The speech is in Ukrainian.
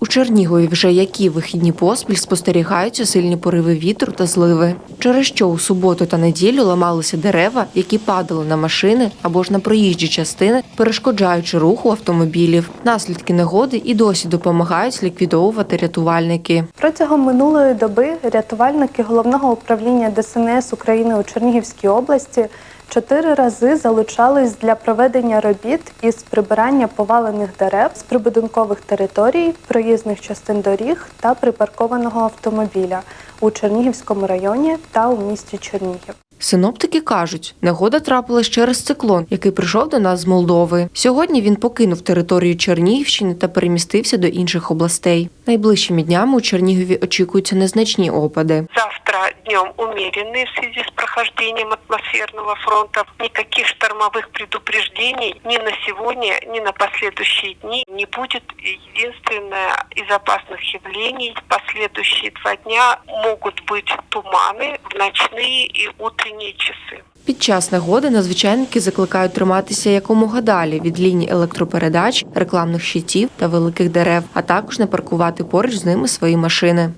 У Чернігові вже які вихідні поспіль спостерігаються сильні пориви вітру та зливи, через що у суботу та неділю ламалися дерева, які падали на машини або ж на проїжджі частини, перешкоджаючи руху автомобілів. Наслідки негоди і досі допомагають ліквідовувати рятувальники. Протягом минулої доби рятувальники головного управління ДСНС України у Чернігівській області чотири рази залучались для проведення робіт із прибирання повалених дерев з прибудинкових територій, проїзних частин доріг та припаркованого автомобіля у Чернігівському районі та у місті Чернігів. Синоптики кажуть, негода трапилась через циклон, який прийшов до нас з Молдови. Сьогодні він покинув територію Чернігівщини та перемістився до інших областей. Найближчими днями у Чернігові очікуються незначні опади. Завтра днем умеренные в связи с прохождением атмосферного фронта. Никаких штормовых предупреждений ни на сегодня, ни на последующие дни не будет. Единственное из опасных явлений в последующие два дня могут быть туманы в ночные и утренние часы. Під час негоди надзвичайники закликають триматися якомога далі від ліній електропередач, рекламних щитів та великих дерев, а також не паркувати поруч з ними свої машини.